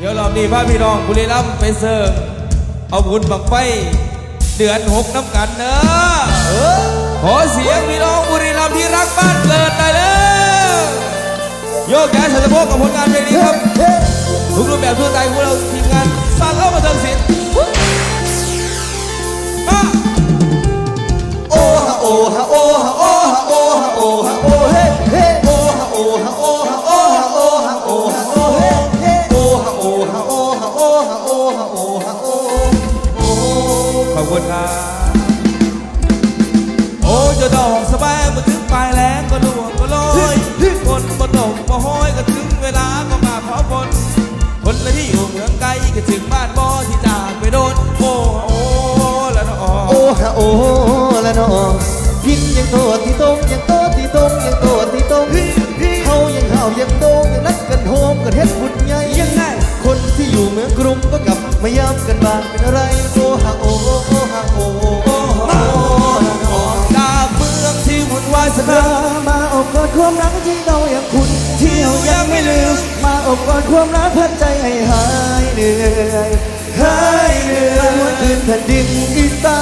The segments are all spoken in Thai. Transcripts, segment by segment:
เดี๋ยวรอบนี้พ่อพี่น้องบุรีรัมย์ไปเสิร์ฟเอาบุญบังไฟเดือนหกน้ำกันเนอะขอเสียงพี่น้องบุรีรัมย์ที่รักบ้านเกิดหน่อยเลยโยกย้ายสถานพกับผลงานเพลงนี้ครับทุกรูปแบบทั่วไทยของเราทีมงานสร้างเข้ามาเติมสิน คุณครับ โอ้เจะดอกสบายมาถึงปลายแรงก็ล่วงก็ลอยคนมาตกมาห้อยก็ถึงเวลาก็มาขอฝนคนละที่อยู่เมืองไกลก็ถึงบ้านบ่ที่จากไปโดนโอ้โอ้ละน้องโอ้ฮะโอ้ละน้องยินยังโตที่ตรงยังโตที่ตรงยังโตที่ตรงเฮายังเฮายังโตยังนัดกันโฮมกันเฮ็ดบุญ ความรักที่เราอย่างคุณเที่ยวยังไม่ลืม มาอบกอดความรักพัดใจให้หายเหนื่อยหายเหนื่อยวันคืนแผ่นดินอีสา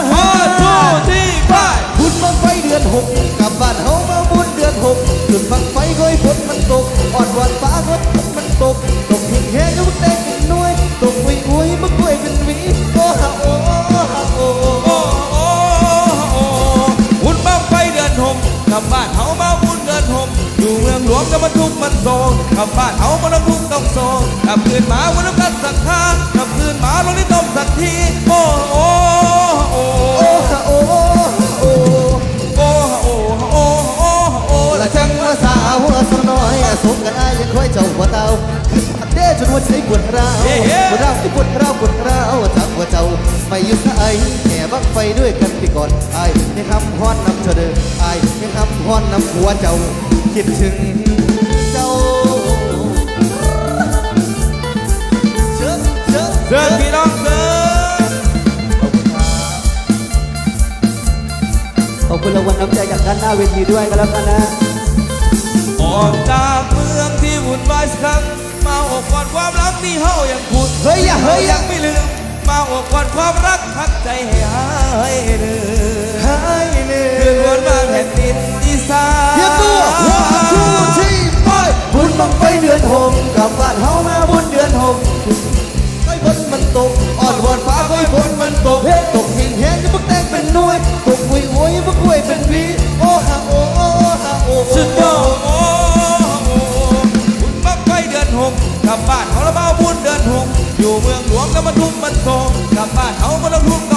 นโอ้ทูที่ไปบุญบังไฟเดือนหกกลับบ้านเฮามาบุญเดือนหกจุดบังไฟก้อยฝนมันตกอ่อนหวานฟ้าฝนมันตกตกหิ่งแห้งก็แตกเป็นหน่วยตกอุ้ยอุ้ยมะกล้วยเป็นหวีโอ้ฮะโอ้ฮะโอ้โอ้โอ้โอ้บุญบ้างไฟเดือนหกกลับบ้านเฮา อยู่เมืองหลวงก็มันทุกมันโศกกลับบ้านเอามันต้องทุกต้องโศกกลับคืนมาวันน้ำกันสักครั้งกลับคืนมาลงที่ต้มสักทีโอ้โอ้โอ้โอ้ฮะโอ้ฮะโอ้โอ้โอ้โอ้โอ้โอ้ละละจัจังงว่าสาวหัวสน้อยสมกันอายยังคอยเจ้าหัวเตาอันเด้ จนหัวใจปวดร้าวปวดร้าวที่ปวดร้าวปวดร้าวจังหัวเจ้าไม่อยู่สายแห่บังไฟด้วยกันปีก่อนอายยังคำพรนำเธอเดินอายยังคำพรนำหัวเจ้าคิดถึงเจ้าเชิญเชิญเดินพี่น้องเดินขอบคุณรางวัลน้ำใจจากด้านหน้าเวทีด้วยกันแล้วกันนะออกจากเมืองที่วุ่นวายสักครั้งมา อกกอดความรักที่เฮายังพูดเฮ้ยอย่าเฮ้ยอย่ายังไม่ลืมมาอกกอดความรักพักใจให้หายเหนื่อยหายเหนื่คืนอวันยมาแผ่นดินอีสานเทียบตัววันทูที่ไปบุญบังไฟเดือนหกกลับบ้านเฮามาบุญเดือนหกก้อยฝนมันตกอ่อนวอนฟ้าก้อยฝนมันตกเฮ้ตกหิ่งแห้งจะบักแตงเป็นหน่วยตกหุยโวยบักกล้วยเป็นหวีโอ้ฮะโอ้ เขาละเบ้าบุญเดือนหกอยู่เมืองหลวงก็มาทุ่มมันโศกกลับบ้านเอามาต้องทุ่ม